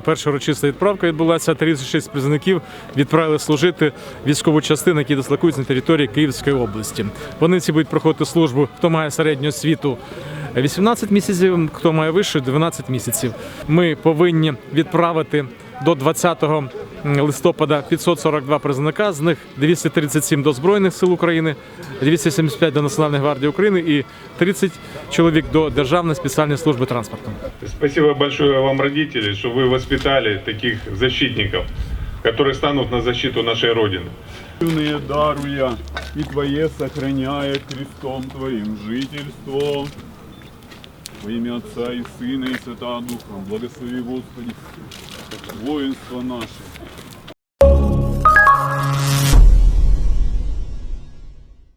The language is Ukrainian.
перша урочиста відправка відбулася. 36 призовників відправили служити військову частину, які дислокуються на території Київської області. Вони всі будуть проходити службу, хто має середню освіту. 18 місяців, хто має вищу, 12 місяців. Ми повинні відправити до 20 листопада 542 призовника, з них 237 до Збройних сил України, 275 до Національної гвардії України і 30 чоловік до Державної спеціальної служби транспорту. Спасибо большое вам, родители, что вы воспитали таких защитников, которые станут на защиту нашей Родины. Юные даруя, и Твое сохраняет крестом Твоим жительство. Во имя Отца и Сына и Святого Духа, благослови Господи, воинство наше,